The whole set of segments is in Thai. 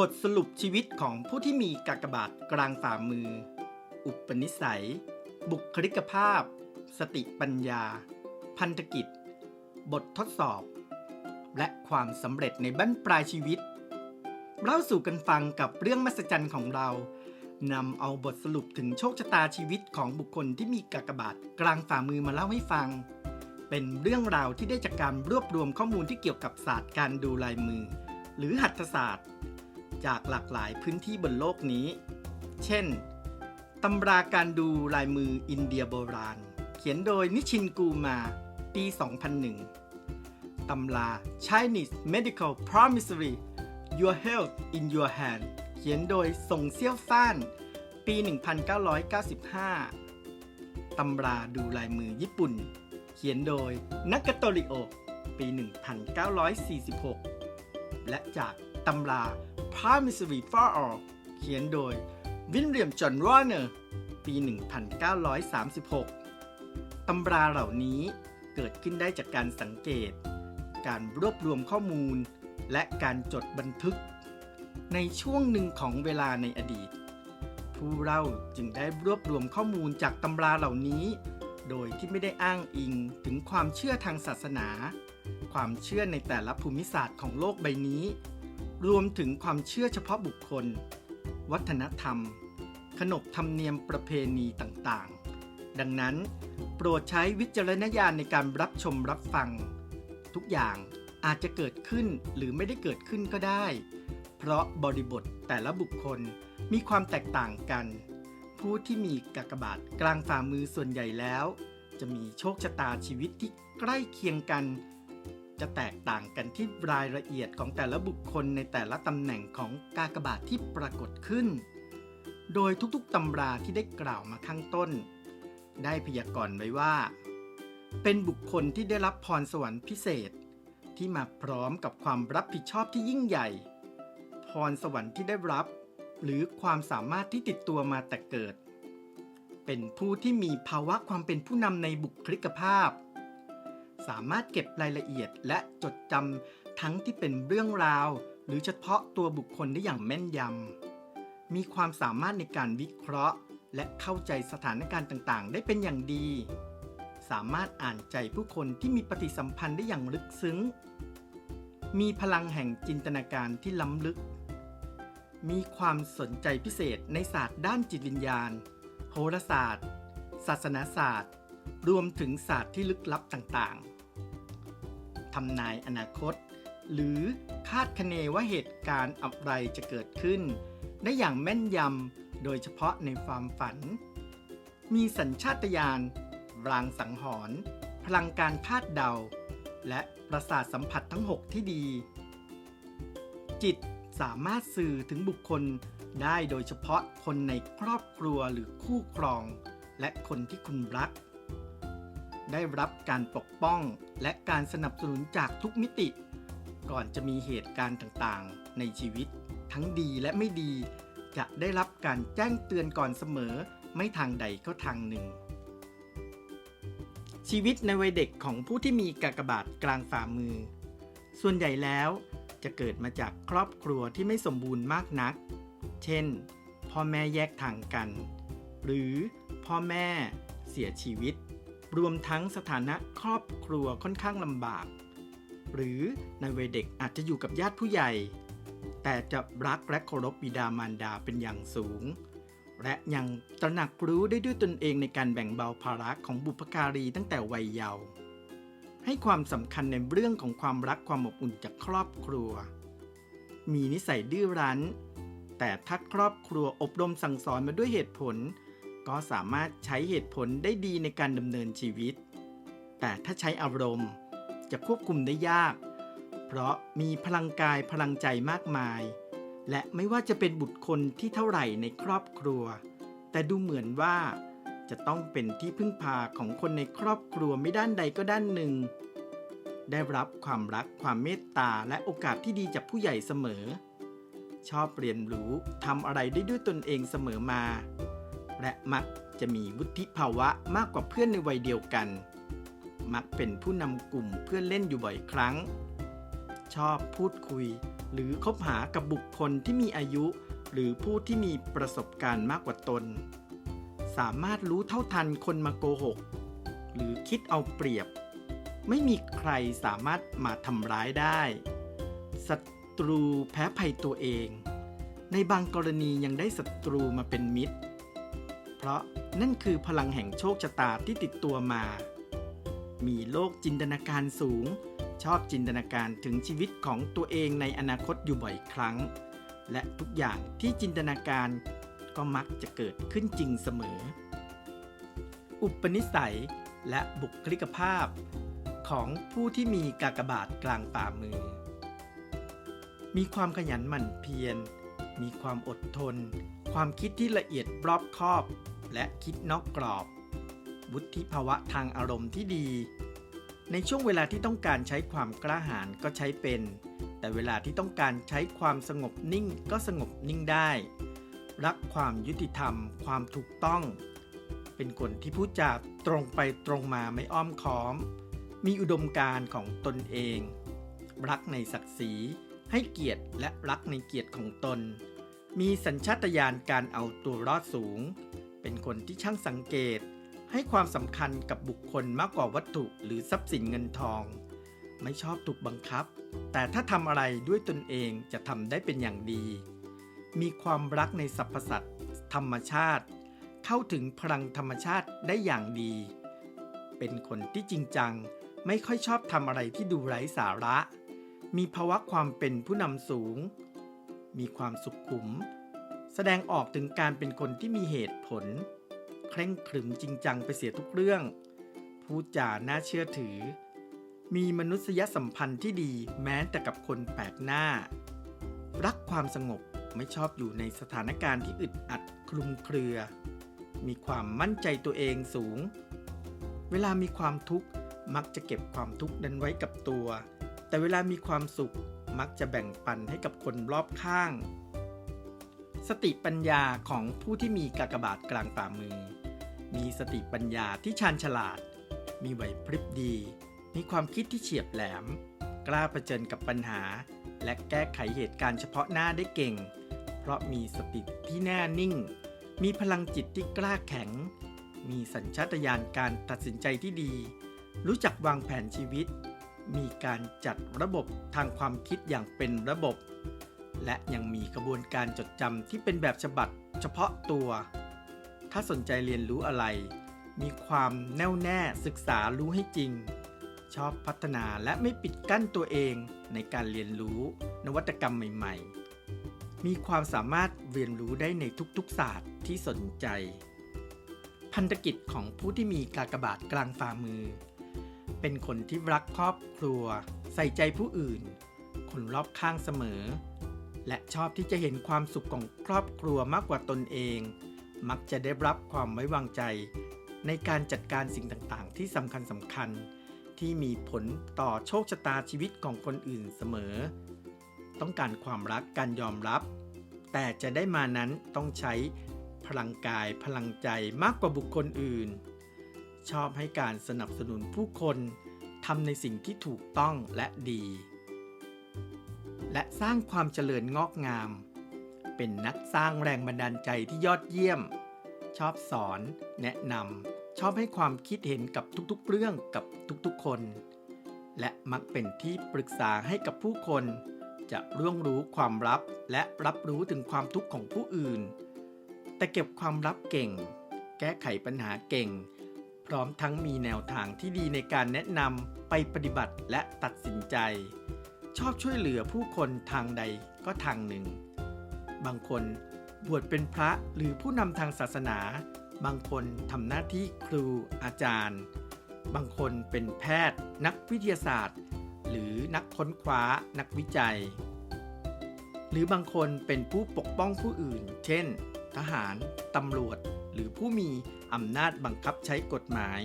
บทสรุปชีวิตของผู้ที่มีกากบาทกลางฝ่ามือ อุปนิสัย บุคลิกภาพ สติปัญญา พันธกิจ บททดสอบ และความสำเร็จในบั้นปลายชีวิต เล่าสู่กันฟังกับเรื่องมหัศจรรย์ของเรา นำเอาบทสรุปถึงโชคชะตาชีวิตของบุคคลที่มีกากบาทกลางฝ่ามือมาเล่าให้ฟัง เป็นเรื่องราวที่ได้จากการรวบรวมข้อมูลที่เกี่ยวกับศาสตร์การดูลายมือ หรือหัตถศาสตร์ จากหลากหลายพื้นที่บนโลกนี้ เช่น ตำราการดูลายมืออินเดียโบราณ เขียนโดยนิชินกูมา ปี 2001 ตำรา Chinese Medical Promissory Your Health in Your Hand เขียนโดยส่งเซี่ยวฟ้าน ปี 1995 ตำราดูลายมือญี่ปุ่น เขียนโดยนักโตริโอ ปี 1946 และจาก ตำรา Promissory for All เขียนโดยวินเลียมจอห์นวอร์เนอร์ ปี 1936 ตำราเหล่านี้เกิดขึ้นได้จากการสังเกต การรวบรวมข้อมูล และการจดบันทึก ในช่วงหนึ่งของเวลาในอดีต ผู้เล่าจึงได้รวบรวมข้อมูลจากตำราเหล่านี้ โดยที่ไม่ได้อ้างอิงถึงความเชื่อทางศาสนา ความเชื่อในแต่ละภูมิศาสตร์ของโลกใบนี้ รวมถึงความเชื่อเฉพาะบุคคล วัฒนธรรม ขนบธรรมเนียมประเพณีต่างๆ ดังนั้น โปรดใช้วิจารณญาณในการรับชมรับฟัง ทุกอย่างอาจจะเกิดขึ้นหรือไม่ได้เกิดขึ้นก็ได้ เพราะบริบทแต่ละบุคคลมีความแตกต่างกัน ผู้ที่มีกากบาทกลางฝ่ามือส่วนใหญ่แล้ว จะมีโชคชะตาชีวิตที่ใกล้เคียงกัน จะแตกต่างกันที่รายละเอียดของแต่ละบุคคลในแต่ละตำแหน่งของกากบาทที่ปรากฏขึ้น โดยทุกๆตำราที่ได้กล่าวมาข้างต้น ได้พยากรณ์ไว้ว่า เป็นบุคคลที่ได้รับพรสวรรค์พิเศษ ที่มาพร้อมกับความรับผิดชอบที่ยิ่งใหญ่ พรสวรรค์ที่ได้รับ หรือความสามารถที่ติดตัวมาแต่เกิด เป็นผู้ที่มีภาวะความเป็นผู้นำในบุคลิกภาพ สามารถเก็บรายละเอียดและจดจำทั้งที่เป็นเรื่องราว หรือเฉพาะตัวบุคคลได้อย่างแม่นยำ มีความสามารถในการวิเคราะห์ และเข้าใจสถานการณ์ต่างๆ ได้เป็นอย่างดี สามารถอ่านใจผู้คนที่มีปฏิสัมพันธ์ได้อย่างลึกซึ้ง มีพลังแห่งจินตนาการที่ล้ำลึก มีความสนใจพิเศษในศาสตร์ด้านจิตวิญญาณ โหราศาสตร์ ศาสนาศาสตร์รวมถึงศาสตร์ที่ลึกลับต่างๆ ทำนายอนาคต หรือคาดคะเนว่าเหตุการณ์อะไรจะเกิดขึ้น ได้อย่างแม่นยำโดยเฉพาะในความฝัน มีสัญชาตญาณรางสังหรณ์พลังการคาดเดา และประสาทสัมผัสทั้ง 6 ที่ดี จิตสามารถสื่อถึงบุคคลได้โดยเฉพาะคนในครอบครัวหรือคู่ครอง และคนที่คุณรัก ได้รับการปกป้องและการสนับสนุนจากทุกมิติ ก่อนจะมีเหตุการณ์ต่างๆ ในชีวิต ทั้งดีและไม่ดี จะได้รับการแจ้งเตือนก่อนเสมอ ไม่ทางใดก็ทางหนึ่ง ชีวิตในวัยเด็กของผู้ที่มีกากบาทกลางฝ่ามือ ส่วนใหญ่แล้วจะเกิดมาจากครอบครัวที่ไม่สมบูรณ์มากนัก เช่น พ่อแม่แยกทางกัน หรือพ่อแม่เสียชีวิต รวมทั้งสถานะครอบครัวค่อนข้างลำบาก หรือในวัยเด็กอาจจะอยู่กับญาติผู้ใหญ่ แต่จะรักและเคารพบิดามารดาเป็นอย่างสูง และยังตระหนักรู้ได้ด้วยตนเองในการแบ่งเบาภาระของบุพการีตั้งแต่วัยเยาว์ให้ความสำคัญในเรื่องของความรักความอบอุ่นจากครอบครัว มีนิสัยดื้อรั้น แต่ถ้าครอบครัวอบรมสั่งสอนมาด้วยเหตุผล ก็สามารถใช้เหตุผลได้ดีในการดำเนินชีวิต แต่ถ้าใช้อารมณ์จะควบคุมได้ยาก เพราะมีพลังกายพลังใจมากมาย และไม่ว่าจะเป็นบุตรคนที่เท่าไหร่ในครอบครัว แต่ดูเหมือนว่าจะต้องเป็นที่พึ่งพาของคนในครอบครัวไม่ด้านใดก็ด้านหนึ่ง ได้รับความรักความเมตตาและโอกาสที่ดีจากผู้ใหญ่เสมอ ชอบเรียนรู้ทำอะไรได้ด้วยตนเองเสมอมา และมักจะมีวุฒิภาวะมากกว่าเพื่อนในวัยเดียวกัน มักเป็นผู้นำกลุ่มเพื่อนเล่นอยู่บ่อยครั้ง ชอบพูดคุย หรือคบหากับบุคคลที่มีอายุ หรือผู้ที่มีประสบการณ์มากกว่าตน สามารถรู้เท่าทันคนมาโกหก หรือคิดเอาเปรียบ ไม่มีใครสามารถมาทำร้ายได้ศัตรูแพ้ภัยตัวเอง ในบางกรณียังได้ศัตรูมาเป็นมิตร เพราะนั่นคือพลังแห่งโชคชะตาที่ติดตัวมา มีโลกจินตนาการสูง ชอบจินตนาการถึงชีวิตของตัวเองในอนาคตอยู่บ่อยครั้ง และทุกอย่างที่จินตนาการก็มักจะเกิดขึ้นจริงเสมอ อุปนิสัยและบุคลิกภาพ ของผู้ที่มีกากบาทกลางฝ่ามือ มีความขยันหมั่นเพียร มีความอดทน ความคิดที่ละเอียดรอบคอบ และคิดนอกกรอบ วุฒิภาวะทางอารมณ์ที่ดี ในช่วงเวลาที่ต้องการใช้ความกล้าหาญก็ใช้เป็น แต่เวลาที่ต้องการใช้ความสงบนิ่งก็สงบนิ่งได้ รักความยุติธรรม ความถูกต้อง เป็นคนที่พูดจาตรงไปตรงมาไม่อ้อมค้อม มีอุดมการณ์ของตนเอง รักในศักดิ์ศรี ให้เกียรติและรักในเกียรติของตนมีสัญชาตญาณการเอาตัวรอดสูง เป็นคนที่ช่างสังเกต ให้ความสำคัญกับบุคคลมากกว่าวัตถุหรือทรัพย์สินเงินทอง ไม่ชอบถูกบังคับ แต่ถ้าทำอะไรด้วยตนเองจะทำได้เป็นอย่างดี มีความรักในสรรพสัตว์ธรรมชาติ เข้าถึงพลังธรรมชาติได้อย่างดี เป็นคนที่จริงจัง ไม่ค่อยชอบทำอะไรที่ดูไร้สาระ มีภาวะความเป็นผู้นำสูง มีความสุขขุม แสดงออกถึงการเป็นคนที่มีเหตุผล เคร่งขรึมจริงจังไปเสียทุกเรื่อง พูดจาน่าเชื่อถือ มีมนุษยสัมพันธ์ที่ดีแม้แต่กับคนแปลกหน้า รักความสงบไม่ชอบอยู่ในสถานการณ์ที่อึดอัดคลุมเครือ มีความมั่นใจตัวเองสูง เวลามีความทุกข์มักจะเก็บความทุกข์นั้นไว้กับตัว แต่เวลามีความสุขมักจะแบ่งปันให้กับคนรอบข้าง สติปัญญาของผู้ที่มีกากบาทกลางฝ่ามือ มีสติปัญญาที่ชาญฉลาด มีไหวพริบดี มีความคิดที่เฉียบแหลม กล้าเผชิญกับปัญหา และแก้ไขเหตุการณ์เฉพาะหน้าได้เก่ง เพราะมีสติที่แน่นิ่ง มีพลังจิตที่กล้าแข็ง มีสัญชาตญาณการตัดสินใจที่ดี รู้จักวางแผนชีวิต มีการจัดระบบทางความคิดอย่างเป็นระบบ และยังมีกระบวนการจดจำที่เป็นแบบฉบับเฉพาะตัว ถ้าสนใจเรียนรู้อะไร มีความแน่วแน่ศึกษารู้ให้จริง ชอบพัฒนาและไม่ปิดกั้นตัวเองในการเรียนรู้นวัตกรรมใหม่ ๆ มีความสามารถเรียนรู้ได้ในทุกๆศาสตร์ที่สนใจ พันธกิจของผู้ที่มีกากบาทกลางฝ่ามือ เป็นคนที่รักครอบครัว ใส่ใจผู้อื่น คนรอบข้างเสมอ และชอบที่จะเห็นความสุขของครอบครัวมากกว่าตนเอง มักจะได้รับความไว้วางใจ ในการจัดการสิ่งต่างๆ ที่สำคัญสำคัญๆที่มีผลต่อโชคชะตาชีวิตของคนอื่นเสมอ ต้องการความรักการยอมรับ แต่จะได้มานั้นต้องใช้พลังกายพลังใจมากกว่าบุคคลอื่น ชอบให้การสนับสนุนผู้คนทำในสิ่งที่ถูกต้องและดี และสร้างความเจริญงอกงาม เป็นนักสร้างแรงบันดาลใจที่ยอดเยี่ยม ชอบสอน แนะนำชอบให้ความคิดเห็นกับทุกๆเรื่องกับทุกๆคน และมักเป็นที่ปรึกษาให้กับผู้คน จะร่วงรู้ความลับและรับรู้ถึงความทุกข์ของผู้อื่น แต่เก็บความลับเก่ง แก้ไขปัญหาเก่ง พร้อมทั้งมีแนวทางที่ดีในการแนะนำไปปฏิบัติและตัดสินใจ ชอบช่วยเหลือผู้คนทางใดก็ทางหนึ่ง บางคนบวชเป็นพระหรือผู้นำทางศาสนา บางคนทำหน้าที่ครูอาจารย์ บางคนเป็นแพทย์ นักวิทยาศาสตร์ หรือนักค้นคว้านักวิจัย หรือบางคนเป็นผู้ปกป้องผู้อื่น เช่น ทหาร ตำรวจ หรือผู้มีอำนาจบังคับใช้กฎหมาย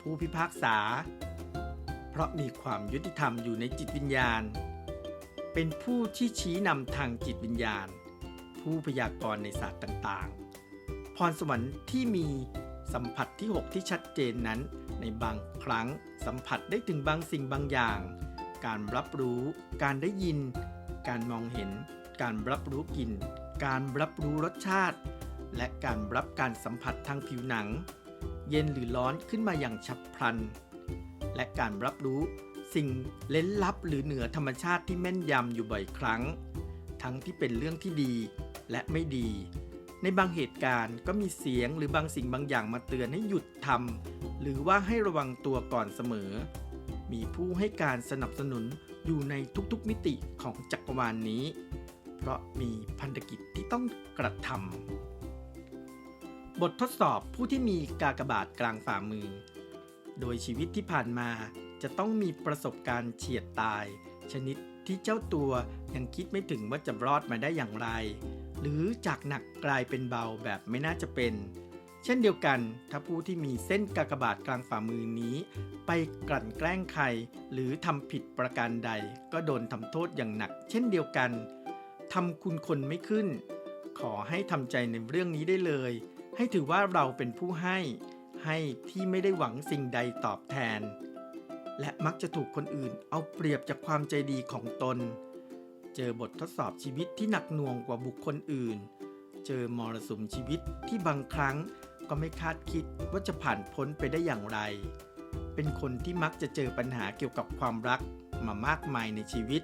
ผู้พิพากษา เพราะมีความยุติธรรมอยู่ในจิตวิญญาณ เป็นผู้ที่ชี้นำทางจิตวิญญาณ ผู้พยากรณ์ในศาสตร์ต่างๆ พรสวรรค์ที่มีสัมผัสที่ 6 ที่ชัดเจนนั้น ในบางครั้งสัมผัสได้ถึงบางสิ่งบางอย่าง การรับรู้ การได้ยิน การมองเห็น การรับรู้กลิ่น การรับรู้รสชาติ และการรับการสัมผัสทางผิวหนัง เย็นหรือร้อนขึ้นมาอย่างฉับพลัน และการรับรู้ สิ่งเล้นลับหรือเหนือธรรมชาติที่แม่นยำอยู่บ่อยครั้ง ทั้งที่เป็นเรื่องที่ดีและไม่ดี ในบางเหตุการณ์ก็มีเสียงหรือบางสิ่งบางอย่างมาเตือนให้หยุดทำหรือว่าให้ระวังตัวก่อนเสมอ มีผู้ให้การสนับสนุนอยู่ในทุกๆมิติของจักรวาลนนี้ เพราะมีพันธกิจที่ต้องกระทำบททดสอบผู้ที่มีกากบาทกลางฝ่ามือ โดยชีวิตที่ผ่านมา จะต้องมีประสบการณ์เฉียดตาย ชนิดที่เจ้าตัวยังคิดไม่ถึงว่าจะรอดมาได้อย่างไร หรือจากหนักกลายเป็นเบาแบบไม่น่าจะเป็น เช่นเดียวกัน ถ้าผู้ที่มีเส้นกากบาทกลางฝ่ามือนี้ ไปกลั่นแกล้งใคร หรือทำผิดประการใด ก็โดนทำโทษอย่างหนัก เช่นเดียวกันทำคุณคนไม่ขึ้น ขอให้ทำใจในเรื่องนี้ได้เลย ให้ถือว่าเราเป็นผู้ให้ ให้ที่ไม่ได้หวังสิ่งใดตอบแทน และมักจะถูกคนอื่นเอาเปรียบจากความใจดีของตน เจอบททดสอบชีวิตที่หนักหน่วงกว่าบุคคลอื่น เจอมรสุมชีวิตที่บางครั้งก็ไม่คาดคิดว่าจะผ่านพ้นไปได้อย่างไร เป็นคนที่มักจะเจอปัญหาเกี่ยวกับความรักมามากมายในชีวิต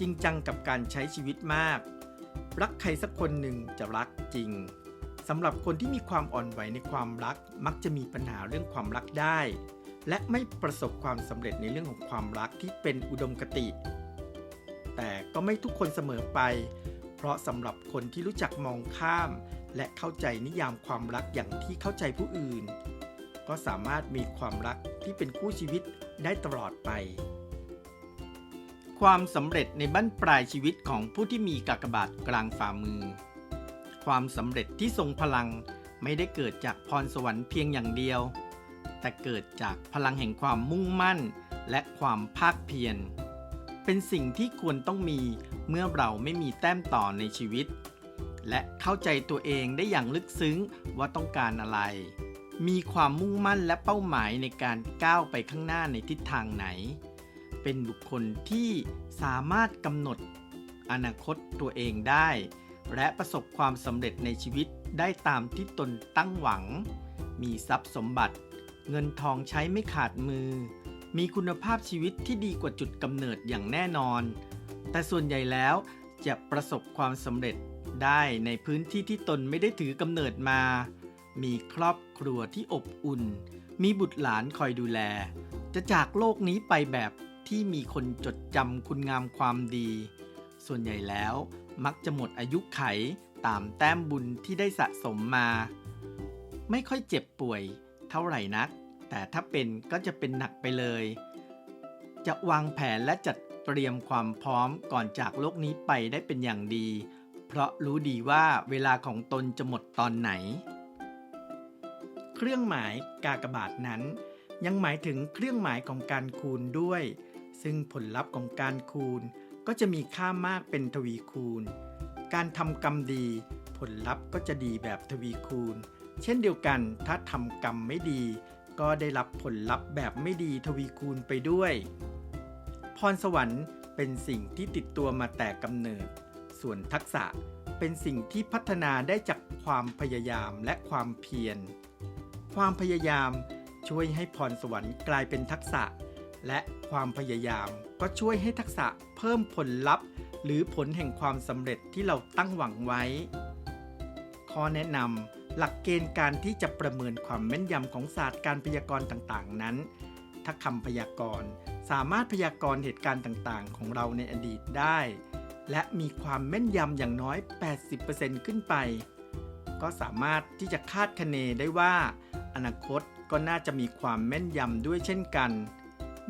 จริงจังกับการใช้ชีวิตมาก รักใครสักคนหนึ่งจะรักจริงสำหรับคนที่มีความอ่อนไหวในความรัก มักจะมีปัญหาเรื่องความรักได้ และไม่ประสบความสำเร็จในเรื่องของความรักที่เป็นอุดมคติ แต่ก็ไม่ทุกคนเสมอไป เพราะสำหรับคนที่รู้จักมองข้าม และเข้าใจนิยามความรักอย่างที่เข้าใจผู้อื่น ก็สามารถมีความรักที่เป็นคู่ชีวิตได้ตลอดไป ความสำเร็จในบั้นปลายชีวิตของผู้ที่มีกากบาทกลางฝ่ามือ ความสำเร็จที่ทรงพลังไม่ได้เกิดจากพรสวรรค์เพียงอย่างเดียว แต่เกิดจากพลังแห่งความมุ่งมั่น และความภาคเพียร เป็นสิ่งที่ควรต้องมีเมื่อเราไม่มีแต้มต่อในชีวิต และเข้าใจตัวเองได้อย่างลึกซึ้งว่าต้องการอะไร มีความมุ่งมั่นและเป้าหมายในการก้าวไปข้างหน้าในทิศทางไหน เป็นบุคคลที่สามารถกำหนดอนาคตตัวเองได้ และประสบความสำเร็จในชีวิตได้ตามที่ตนตั้งหวัง มีทรัพย์สมบัติ เงินทองใช้ไม่ขาดมือ มีคุณภาพชีวิตที่ดีกว่าจุดกำเนิดอย่างแน่นอน แต่ส่วนใหญ่แล้วจะประสบความสำเร็จได้ในพื้นที่ที่ตนไม่ได้ถือกำเนิดมา มีครอบครัวที่อบอุ่น มีบุตรหลานคอยดูแล จะจากโลกนี้ไปแบบที่มีคนจดจำคุณงามความดี ส่วนใหญ่แล้วมักจะหมดอายุไขตามแต้มบุญที่ได้สะสมมา ไม่ค่อยเจ็บป่วย ท่าไหร่นัก แต่ถ้าเป็นก็จะเป็นหนักไปเลย จะวางแผนและจัดเตรียมความพร้อมก่อนจากโลกนี้ไปได้เป็นอย่างดี เพราะรู้ดีว่าเวลาของตนจะหมดตอนไหน เครื่องหมายกากบาทนั้น ยังหมายถึงเครื่องหมายของการคูณด้วย ซึ่งผลลัพธ์ของการคูณก็จะมีค่ามากเป็นทวีคูณ การทำกรรมดี ผลลัพธ์ก็จะดีแบบทวีคูณ เช่นเดียวกันถ้าทำกรรมไม่ดี ก็ได้รับผลลัพธ์แบบไม่ดีทวีคูณไปด้วย พรสวรรค์เป็นสิ่งที่ติดตัวมาแต่กำเนิด ส่วนทักษะเป็นสิ่งที่พัฒนาได้จากความพยายามและความเพียร ความพยายามช่วยให้พรสวรรค์กลายเป็นทักษะ และความพยายามก็ช่วยให้ทักษะเพิ่มผลลัพธ์ หรือผลแห่งความสำเร็จที่เราตั้งหวังไว้ ข้อแนะนำ หลักเกณฑ์การที่จะประเมินความแม่นยำของศาสตร์การพยากรณ์ต่างๆ นั้น ถ้าคำพยากรณ์สามารถพยากรณ์เหตุการณ์ต่างๆ ของเราในอดีตได้ และมีความแม่นยำอย่างน้อย 80%ขึ้นไป ก็สามารถที่จะคาดคะเนได้ว่า อนาคตก็น่าจะมีความแม่นยำด้วยเช่นกัน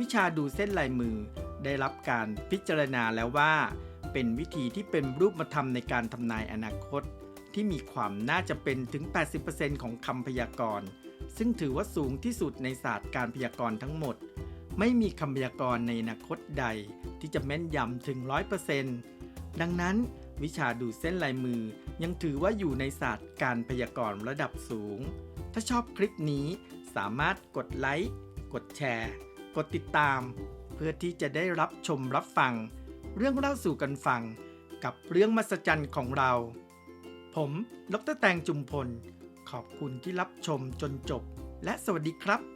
วิชาดูเส้นลายมือได้รับการพิจารณาแล้วว่า เป็นวิธีที่เป็นรูปธรรมในการทำนายอนาคต ที่มีความน่าจะเป็นถึง 80%ของคำพยากรณ์ ซึ่งถือว่าสูงที่สุดในศาสตร์การพยากรณ์ทั้งหมด ไม่มีคำพยากรณ์ในอนาคตใด ที่จะแม่นยำถึง 100%ดังนั้น วิชาดูเส้นลายมือยังถือว่าอยู่ในศาสตร์การพยากรณ์ระดับสูง ถ้าชอบคลิปนี้สามารถกดไลค์กดแชร์ กดติดตาม เพื่อที่จะได้รับชมรับฟัง เรื่องเล่าสู่กันฟัง กับเรื่องมหัศจรรย์ของเรา ผม ดรแตงจุมพล ขอบคุณที่รับชมจนจบ และสวัสดีครับ